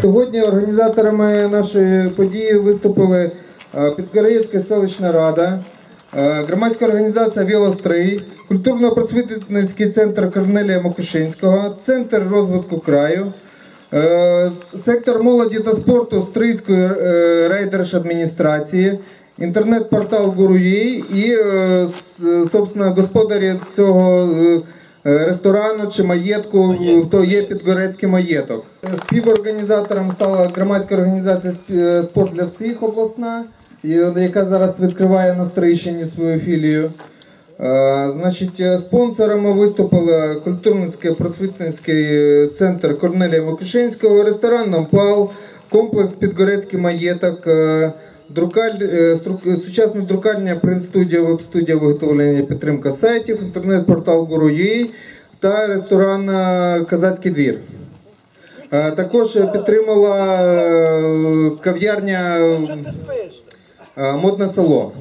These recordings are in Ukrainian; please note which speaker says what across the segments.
Speaker 1: Сьогодні організаторами нашої події виступили е, селищна рада, е, громадська організація Вілострий, культурно-просвітницький центр Корнелія Макушинського, Центр розвитку краю, е, сектор молоді та спорту Стрийської райдержадміністрації, інтернет-портал Гуруєй і, е, собственно, господарі цього е, е, ресторану чи маєтку, хто є Підгорецький маєток. Співорганізатором стала громадська організація е, Спорт для всіх обласна, яка зараз відкриває на Стрийщині свою філію. Е, Значить, е, спонсорами виступили культурницький просвітницький е, центр Корнелія Микушинського, ресторан «Нампал», комплекс Підгорецький маєток, е, друкаль, е, сучасна друкальня, принт-студія, веб-студія виготовлення і підтримка сайтів, інтернет-портал Гуруї та ресторан е, Казацький двір. Е, Також підтримала е, кав'ярня е, Модне село.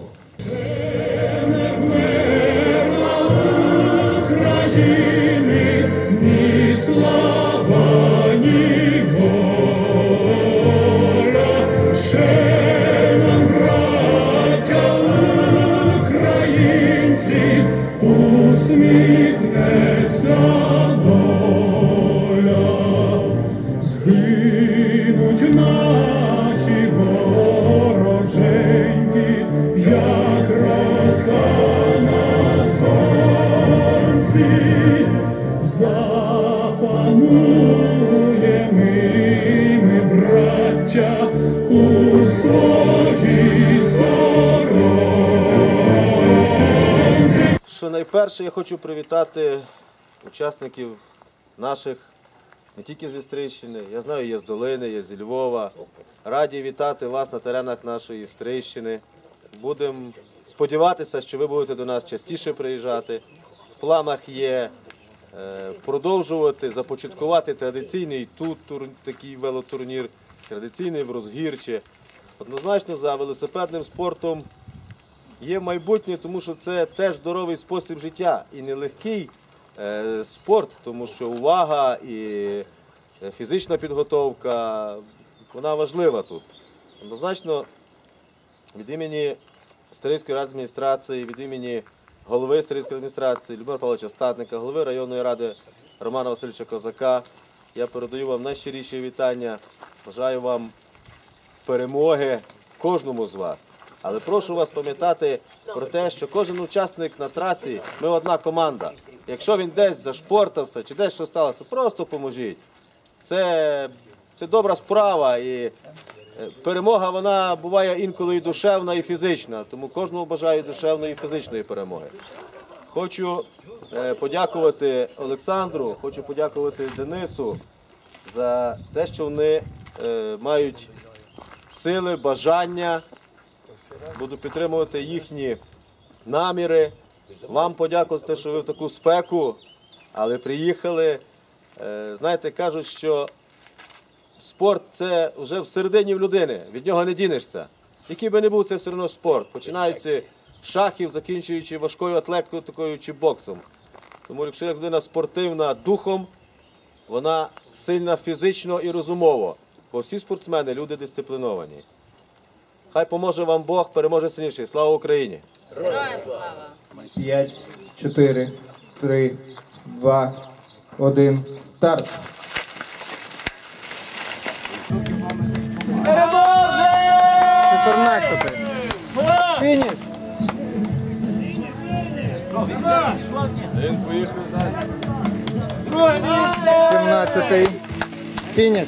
Speaker 2: Що найперше я хочу привітати учасників наших не тільки зі Стрийщини, я знаю, є з Долини, є зі Львова. Раді вітати вас на теренах нашої Стрийщини. Будемо сподіватися, що ви будете до нас частіше приїжджати. В планах є е, продовжувати, започаткувати традиційний тут такий велотурнір, традиційний в Розгірчі. Однозначно за велосипедним спортом є майбутнє, тому що це теж здоровий спосіб життя і нелегкий е, спорт, тому що увага і е, фізична підготовка вона важлива тут. Однозначно, від імені Старицької адміністрації, від імені голови Старицької адміністрації Любомира Павловича Статника, голови районної ради Романа Васильовича Козака. Я передаю вам найщиріші вітання. Бажаю вам перемоги кожному з вас. Але прошу вас пам'ятати про те, що кожен учасник на трасі, ми одна команда. Якщо він десь зашпортався чи десь що сталося, просто поможіть. Це, це добра справа і е, перемога вона буває інколи і душевна, і фізична. Тому кожному бажаю душевної і фізичної перемоги. Хочу е, подякувати Олександру, хочу подякувати Денису за те, що вони е, мають сили, бажання. Буду підтримувати їхні наміри. Вам подякувати, що ви в таку спеку, але приїхали. Е, Знаєте, кажуть, що спорт це вже всередині в людини, від нього не дінешся. Який би не був, це все одно спорт. Починаючи з шахів, закінчуючи важкою атлетикою такою чи боксом. Тому якщо людина спортивна духом, вона сильна фізично і розумово. Бо всі спортсмени люди дисципліновані. Хай поможе вам Бог, переможе сильніший. Слава Україні!
Speaker 1: 5, 4, 3, 2, 1, старт. Чотирнадцятий. Фініш. Сімнадцятий. Фініш. Дев'ятнадцятий. Соломі. Кріплення. 22. Фініш!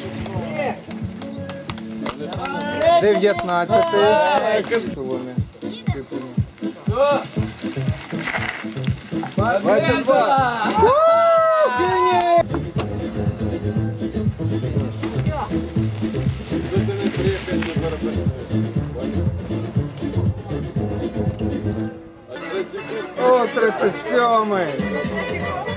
Speaker 3: 19 соломи. О, 37-й!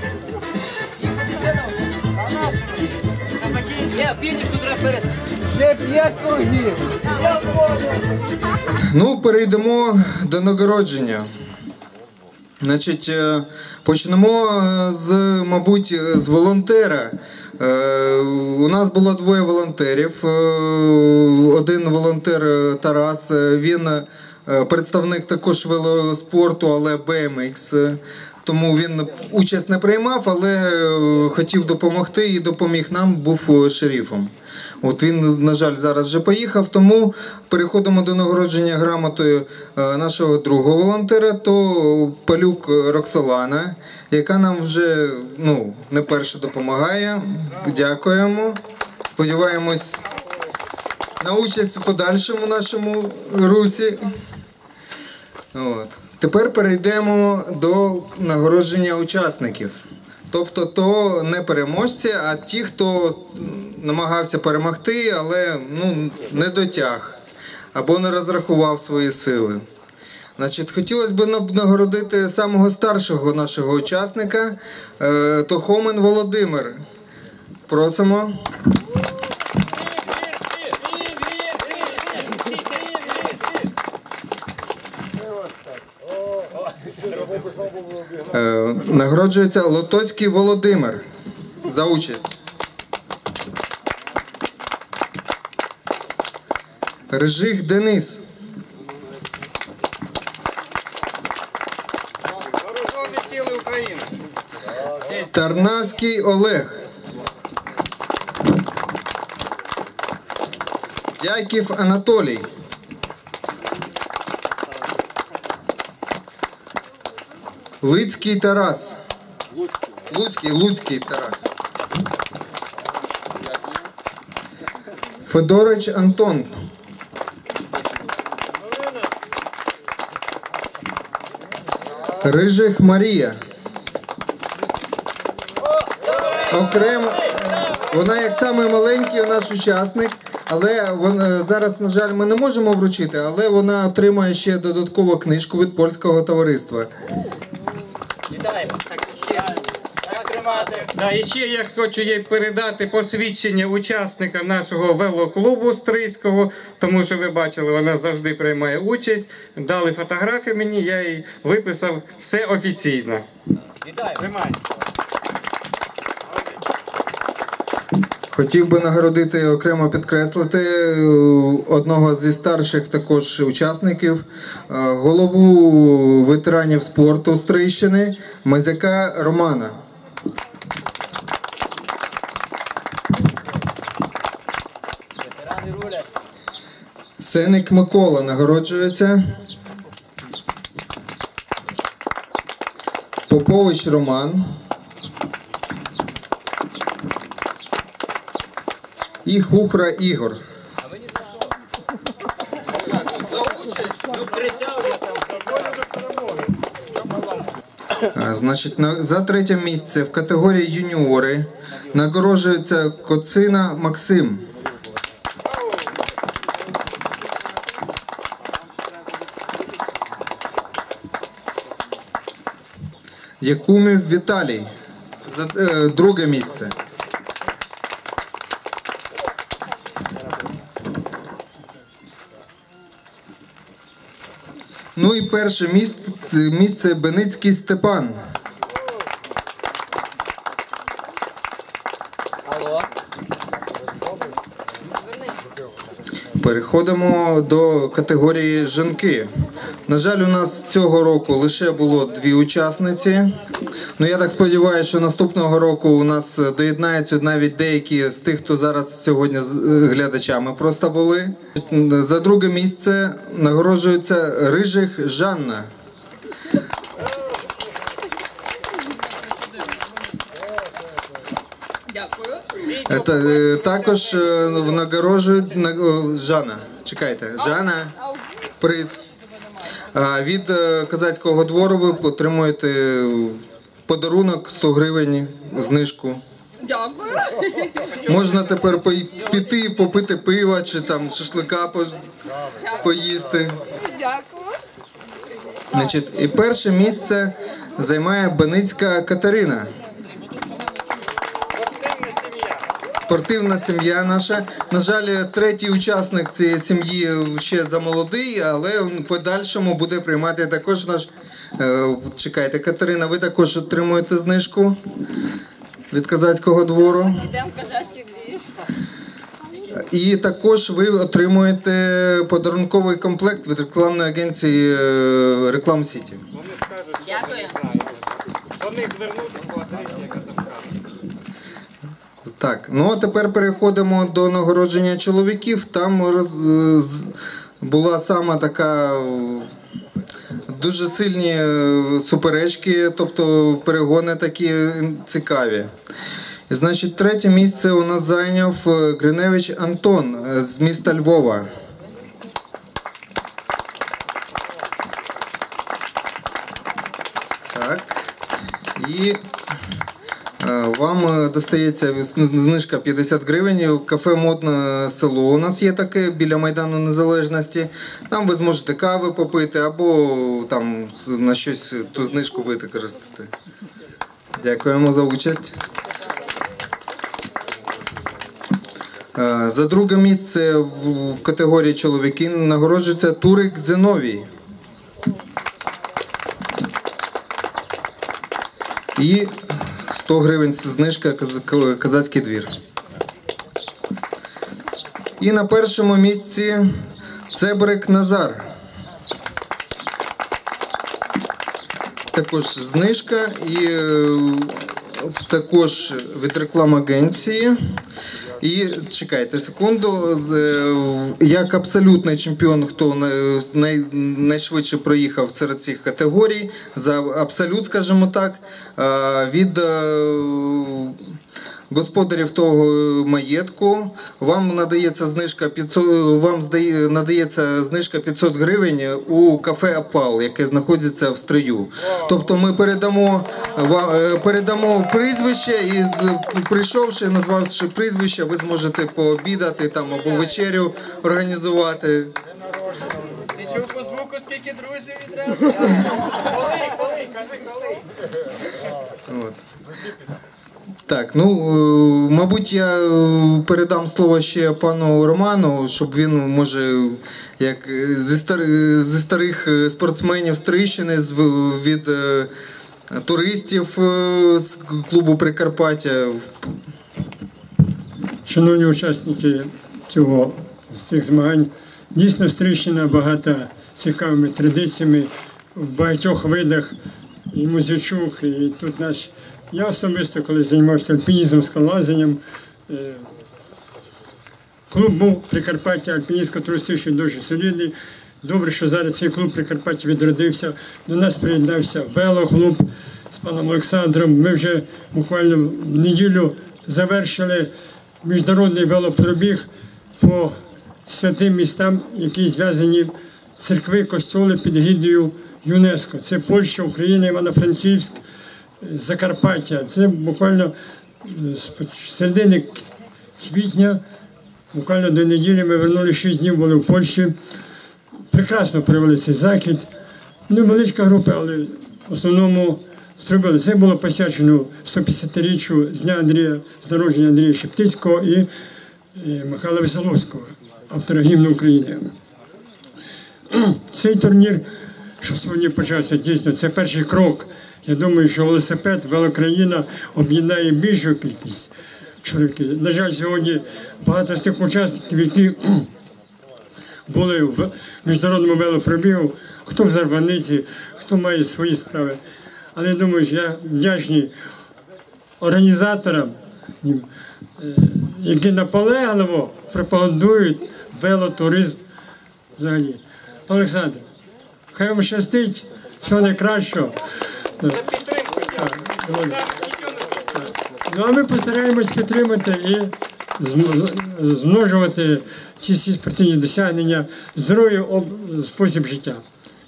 Speaker 1: Ще п'ять кругів. Ну, перейдемо до нагородження. Значить, е, почнемо е, з, мабуть, з волонтера. Е, У нас було двоє волонтерів. Один волонтер Тарас, він представник також велоспорту, але BMX. Тому він участь не приймав, але е, хотів допомогти і допоміг нам, був е, шерифом. От він, на жаль, зараз вже поїхав, тому переходимо до нагородження грамотою е, нашого другого волонтера, то Палюк Роксолана, яка нам вже ну, не перше допомагає. Дякуємо. Сподіваємось на участь в подальшому нашому русі. От. Тепер перейдемо до нагородження учасників. Тобто, то не переможці, а ті, хто намагався перемогти, але ну, не дотяг або не розрахував свої сили. Значить, хотілося б нагородити самого старшого нашого учасника, е, Тохомен Володимир. Просимо. Е, Нагороджується Лотоцький Володимир за участь. Рижих Денис. Тарнавський Олег. Дяків Анатолій. Лицький Тарас. Луцький, Луцький Тарас. Федорич Антон. Рижих Марія. Окремо, вона як самий маленький наш учасник, але вона, зараз, на жаль, ми не можемо вручити, але вона отримує ще додаткову книжку від польського товариства.
Speaker 3: Тримати.
Speaker 4: Да, і ще я хочу їй передати посвідчення учасника нашого велоклубу Стрийського, тому що ви бачили, вона завжди приймає участь. Дали фотографію мені, я їй виписав все офіційно.
Speaker 3: Вітаємо.
Speaker 4: Тримай.
Speaker 1: Хотів би нагородити окремо підкреслити е, одного зі старших також учасників, е, голову ветеранів спорту Стрийщини Мазяка Романа. Сеник Микола нагороджується. Попович Роман. І Хухра Ігор. Значить, за третє місце в категорії юніори нагороджується Коцина Максим. Якумів Віталій. За е, друге місце. Ну і перше місце, місце Беницький Степан. Переходимо до категорії жінки. На жаль, у нас цього року лише було дві учасниці. Ну я так сподіваюся, що наступного року у нас доєднаються навіть деякі з тих, хто зараз сьогодні е, глядачами просто були. За друге місце нагороджується Рижих Жанна.
Speaker 5: Дякую.
Speaker 1: Це, е, також е, нагороджують на- о, Жанна. Чекайте, Жанна. Приз. Від е, козацького двору ви отримуєте подарунок 100 гривень, знижку.
Speaker 5: Дякую.
Speaker 1: Можна тепер піти, попити пива чи там шашлика по- поїсти.
Speaker 5: Дякую.
Speaker 1: Значить, і перше місце займає Беницька Катерина.
Speaker 4: Спортивна сім'я.
Speaker 1: наша. На жаль, третій учасник цієї сім'ї ще замолодий, але в подальшому буде приймати також наш. е, Чекайте, Катерина, ви також отримуєте знижку від казацького двору.
Speaker 5: Йдемо в двір.
Speaker 1: І також ви отримуєте подарунковий комплект від рекламної агенції е, Реклам Сіті.
Speaker 5: Дякую.
Speaker 4: До них звернутися, яка.
Speaker 1: Так, ну а тепер переходимо до нагородження чоловіків. Там роз, була сама така е, дуже сильні е, суперечки, тобто перегони такі цікаві. І, значить, третє місце у нас зайняв е, Гриневич Антон е, з міста Львова. Так. І Е, Вам е, достається знижка 50 гривень. Кафе Модне село у нас є таке біля Майдану Незалежності. Там ви зможете кави попити або там на щось ту знижку використати. Дякуємо за участь. Е, За друге місце в категорії чоловіки нагороджується Турик Зиновій. І 100 гривень знижка козацький двір. І на першому місці Цебрик Назар. Також знижка і е, також від рекламагенції. І чекайте секунду. Як абсолютний чемпіон, хто на- най, найшвидше проїхав серед цих категорій, за абсолют, скажімо так, від е, господарів того маєтку вам надається знижка 500, вам здає, надається знижка 500 гривень у кафе Апал, яке знаходиться в стрию. Тобто ми передамо ва- е, передамо прізвище і прийшовши, назвавши прізвище, ви зможете пообідати там або вечерю організувати.
Speaker 4: Ти чув по звуку, скільки друзів відразу? Коли, коли, кажи коли.
Speaker 1: От. Так, ну е, мабуть, я е, передам слово ще пану Роману, щоб він може, як е, зі старих, зі старих спортсменів Стрищини, з від туристів з клубу Прикарпаття.
Speaker 6: Шановні учасники цього цих змагань, дійсно Стрищина багата цікавими традиціями в багатьох видах і музичук, і тут наш. Я особисто, коли займався альпінізмом, скалазанням, е, клуб був Прикарпаття альпіністсько-туристичний дуже солідний. Добре, що зараз цей клуб Прикарпаття відродився. До нас приєднався велоклуб з паном Олександром. Ми вже буквально в неділю завершили міжнародний велопробіг по святим містам, які зв'язані церкви, костьоли під гідою ЮНЕСКО. Це Польща, Україна, Івано-Франківськ, Закарпаття. Це буквально е, з середини квітня, буквально до неділі ми вернули 6 днів були в Польщі. Прекрасно провели цей захід. Невеличка група, але в основному зробили. Це було посвячено 150-річчю з дня Андрія, з народження Андрія Шептицького і, і Михайла Веселовського, автора гімну України. Цей турнір, що сьогодні почався, дійсно, це перший крок. Я думаю, що велосипед, велокраїна об'єднає більшу кількість чоловіків. На жаль, сьогодні багато з тих учасників, які були в міжнародному велопробігу, хто в Зарваниці, хто має свої справи. Але я думаю, що я вдячний організаторам, е, які наполегливо пропагандують велотуризм взагалі. Олександр, хай вам щастить, всього найкращого.
Speaker 4: Буде.
Speaker 6: Ну а ми постараємось підтримати і змножувати ці всі спортивні досягнення, здоров'я, спосіб життя.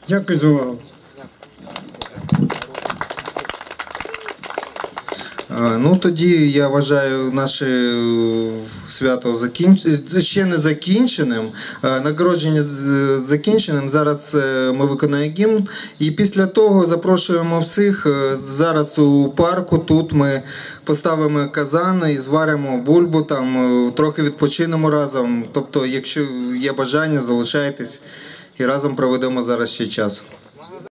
Speaker 6: Дякую за увагу.
Speaker 1: Ну тоді я вважаю наше е, свято закінч... е, ще не закінченим. Е, Нагородження з- закінченим. Зараз е, ми виконуємо гімн. І після того запрошуємо всіх. е, Зараз у парку тут ми поставимо казан і зваримо бульбу, там е, трохи відпочинемо разом. Тобто, якщо є бажання, залишайтесь і разом проведемо зараз ще час.